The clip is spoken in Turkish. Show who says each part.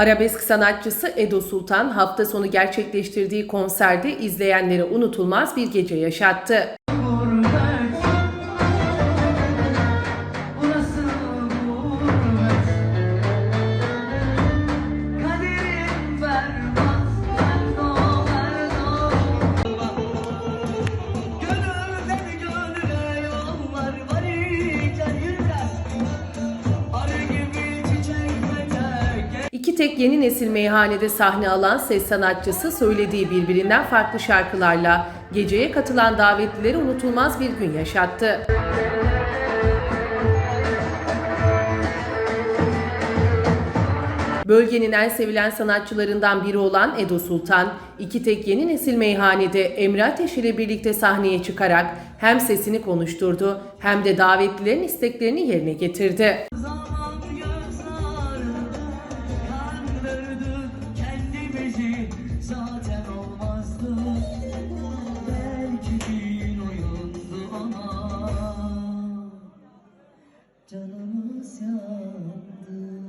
Speaker 1: Arabesk sanatçısı Edo Sultan hafta sonu gerçekleştirdiği konserde izleyenlere unutulmaz bir gece yaşattı. Tek yeni nesil meyhanede sahne alan ses sanatçısı söylediği birbirinden farklı şarkılarla geceye katılan davetlileri unutulmaz bir gün yaşattı. Bölgenin en sevilen sanatçılarından biri olan Edo Sultan, iki tek yeni nesil meyhanede Emre Ateş ile birlikte sahneye çıkarak hem sesini konuşturdu hem de davetlilerin isteklerini yerine getirdi. ki zaten olmazdı. Belki bir oyundu ama Canımız yandı.